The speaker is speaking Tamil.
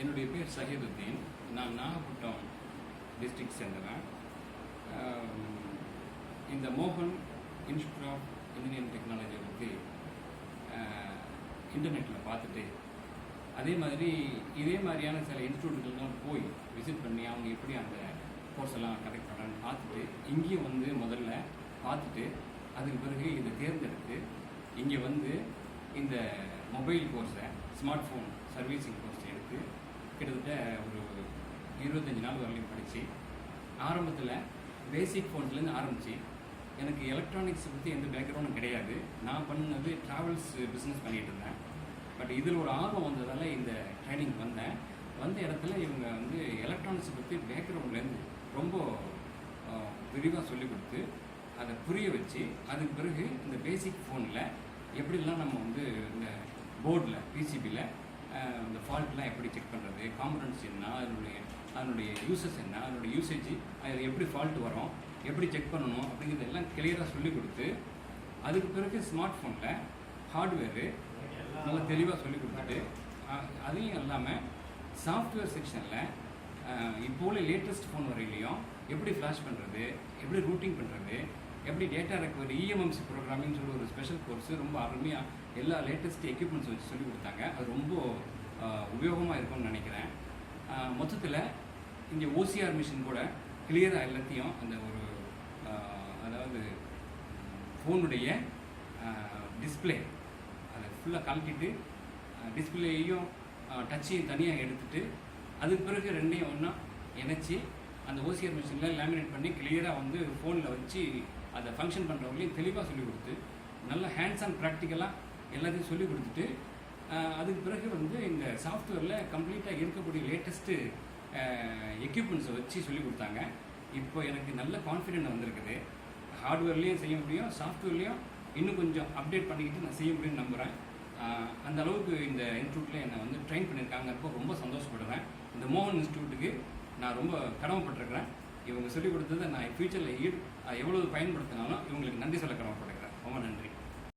என்னுடைய பேர் சஹீதுத்தீன் நான் நாகப்பட்டினம் டிஸ்ட்ரிக்ட் சேர்ந்தவன். இந்த மோகன் இன்ஸ்டியூட் ஆஃப் இன்ஜினியரிங் டெக்னாலஜியை பற்றி இன்டர்நெட்டில் பார்த்துட்டு அதே மாதிரி இதே மாதிரியான சில இன்ஸ்டியூட்டுகள்லாம் போய் விசிட் பண்ணி அவங்க எப்படி அந்த கோர்ஸ் எல்லாம் கரெக்ட் பண்ணுறான்னு பார்த்துட்டு இங்கேயும் வந்து முதல்ல பார்த்துட்டு அதுக்கு பிறகு இதை தேர்ந்தெடுத்து இங்கே வந்து இந்த மொபைல் கோர்ஸை ஸ்மார்ட் ஃபோன் சர்வீசிங் கோர்ஸ் எடுத்து கிட்டத்தட்ட ஒரு இருபத்தஞ்சி நாள் வரலையும் படித்து ஆரம்பத்தில் பேசிக் ஃபோன்ஸ்லேருந்து ஆரம்பித்து எனக்கு எலக்ட்ரானிக்ஸ் பற்றி எந்த பேக்ரவுண்டும் கிடையாது. நான் பண்ணது ட்ராவல்ஸ் பிஸ்னஸ் பண்ணிகிட்டு இருந்தேன். பட் இதில் ஒரு ஆர்வம் வந்ததால் இந்த ட்ரைனிங் வந்தேன். வந்த இடத்துல இவங்க வந்து எலக்ட்ரானிக்ஸ் பற்றி பேக்ரவுண்ட்லேருந்து ரொம்ப விரிவாக சொல்லிக் கொடுத்து அதை புரிய வச்சு அதுக்கு பிறகு இந்த பேசிக் ஃபோனில் எப்படிலாம் நம்ம வந்து இந்த போர்டில் பிசிபியில் இந்த ஃபால்ட்லாம் எப்படி செக் பண்ணுறது காம்பனன்ட்ஸ் என்ன? அதனுடைய அதனுடைய யூசஸ் என்ன? அதனுடைய யூசேஜ் அது எப்படி ஃபால்ட் வரும்? எப்படி செக் பண்ணணும்? அப்படிங்கிறது எல்லாம் கிளியராக சொல்லி கொடுத்து அதுக்கு பிறகு ஸ்மார்ட் ஃபோனில் ஹார்ட்வேரு நல்லா தெளிவாக சொல்லி கொடுத்துட்டு அதையும் இல்லாமல் சாஃப்ட்வேர் செக்ஷனில் இப்போ உள்ள லேட்டஸ்ட் ஃபோன் வரையிலையும் எப்படி ஃப்ளாஷ் பண்ணுறது எப்படி ரூட்டிங் பண்ணுறது எப்படி டேட்டா ரெக்கவரி இஎம்எம்சி ப்ரோக்ராமிங்னு சொல்லி ஒரு ஸ்பெஷல் கோர்ஸ் ரொம்ப அருமையாக எல்லா லேட்டஸ்ட் எக்யூப்மெண்ட்ஸ் வச்சு சொல்லி கொடுத்தாங்க. அது ரொம்ப உபயோகமாக இருக்கும்னு நினைக்கிறேன். மொத்தத்தில் இங்கே ஓசிஆர் மிஷின் கூட கிளியராக எல்லாத்தையும் அந்த ஒரு அதாவது ஃபோனுடைய டிஸ்ப்ளே அதை ஃபுல்லாக கழட்டிட்டு டிஸ்பிளேயையும் டச்சையும் தனியாக எடுத்துட்டு அதுக்கு பிறகு ரெண்டையும் ஒன்றா இணைச்சி அந்த ஓசிஆர் மிஷினில் லேமினேட் பண்ணி கிளியராக வந்து ஃபோனில் வச்சு அதை ஃபங்க்ஷன் பண்ணுறவங்களையும் தெளிவாக சொல்லிக் கொடுத்து நல்ல ஹேண்ட்ஸ் அண்ட் ப்ராக்டிக்கலாக எல்லாத்தையும் சொல்லிக் கொடுத்துட்டு அதுக்கு பிறகு வந்து இந்த சாஃப்ட்வேரில் கம்ப்ளீட்டாக இருக்கக்கூடிய லேட்டஸ்ட்டு எக்யூப்மெண்ட்ஸை வச்சு சொல்லிக் கொடுத்தாங்க. இப்போ எனக்கு நல்ல கான்ஃபிடென்ட் வந்திருக்குது. ஹார்ட்வேர்லேயும் செய்ய முடியும் சாஃப்ட்வேர்லேயும் இன்னும் கொஞ்சம் அப்டேட் பண்ணிக்கிட்டு நான் செய்ய முடியும்னு நம்புகிறேன் அந்த அளவுக்கு இந்த இன்ஸ்டியூட்டில் என்னை வந்து ட்ரெயின் பண்ணியிருக்காங்கப்போ ரொம்ப சந்தோஷப்படுறேன். இந்த மோகன் இன்ஸ்டியூட்டுக்கு நான் ரொம்ப கடமைப்பட்டிருக்கிறேன். இவங்க சொல்லிக் கொடுத்ததை நான் ஃப்யூச்சரில் ஈடு எவ்வளவு பயன்படுத்தினாலும் இவங்களுக்கு நன்றி சொல்ல கடமைப்படுகிறேன் ரொம்ப நன்றி.